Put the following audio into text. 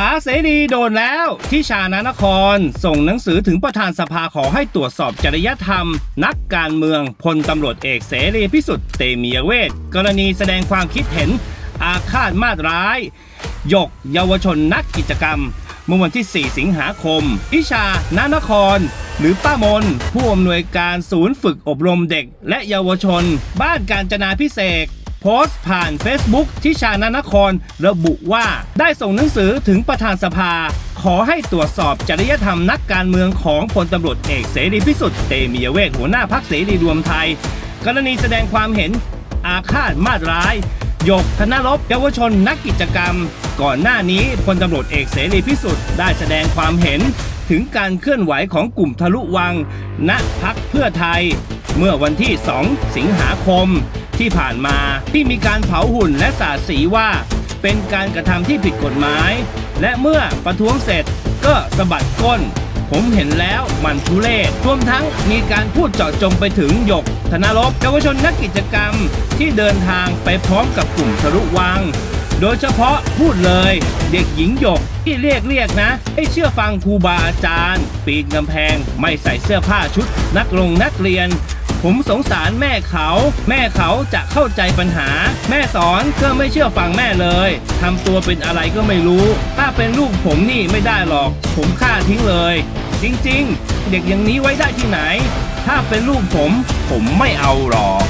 ป๋าเสรีโดนแล้ว ที่ชานานคร ส่งหนังสือถึงประธานสภาขอให้ตรวจสอบจริยธรรม นักการเมืองพลตำรวจเอกเสรีพิสุทธิ์เตมียเวทกรณีแสดงความคิดเห็น อาฆาตมาตร้าย ยกเยาวชนนักกิจกรรมเมื่อวันที่ 4 สิงหาคม พิชานานคร หรือป้ามน ผู้อำนวยการศูนย์ฝึกอบรมเด็ก และเยาวชน บ้านการจนาพิเศษ โพสต์ผ่าน Facebook ที่ชานานคร ระบุว่าได้ส่งหนังสือถึงประธานสภา ขอให้ตรวจสอบจริยธรรมนักการเมืองของพลตำรวจเอกเสรีพิสุทธิ์เตมียเวทหัวหน้าพักเสรีรวมไทย กรณีแสดงความเห็นอาฆาตมาตร้ายยกธนรบเยาวชนนักกิจกรรม ก่อนหน้านี้พลตำรวจเอกเสรีพิสุทธิ์ได้แสดงความเห็นถึงการเคลื่อนไหวของกลุ่มทะลุวัง ณพักเพื่อไทย เมื่อวันที่ 2 สิงหาคม ที่ผ่านมาที่มีการเผาหุ่นและสาดสีว่า เป็นการกระทำที่ผิดกฎหมาย และเมื่อประท้วงเสร็จก็สะบัดก้น ผมเห็นแล้วมันทุเลศรวมทั้งมีการพูดเจาะจงไปถึงหยก ธนรบเยาวชนนักกิจกรรมที่เดินทางไปพร้อมกับกลุ่มทะลุวัง โดยเฉพาะพูดเลยเด็กหญิงหยกที่เรียกเรียกนะ ให้เชื่อฟังครูบาอาจารย์ ปีนกำแพงไม่ใส่เสื้อผ้าชุดนักลงนักเรียน ผมสงสารแม่เขา แม่เขาจะเข้าใจปัญหา แม่สอนก็ไม่เชื่อฟังแม่เลยทำตัวเป็นอะไรก็ไม่รู้ ถ้าเป็นลูกผมนี่ไม่ได้หรอก ผมฆ่าทิ้งเลย จริงๆ เด็กอย่างนี้ไว้ได้ที่ไหน ถ้าเป็นลูกผม ผมไม่เอาหรอก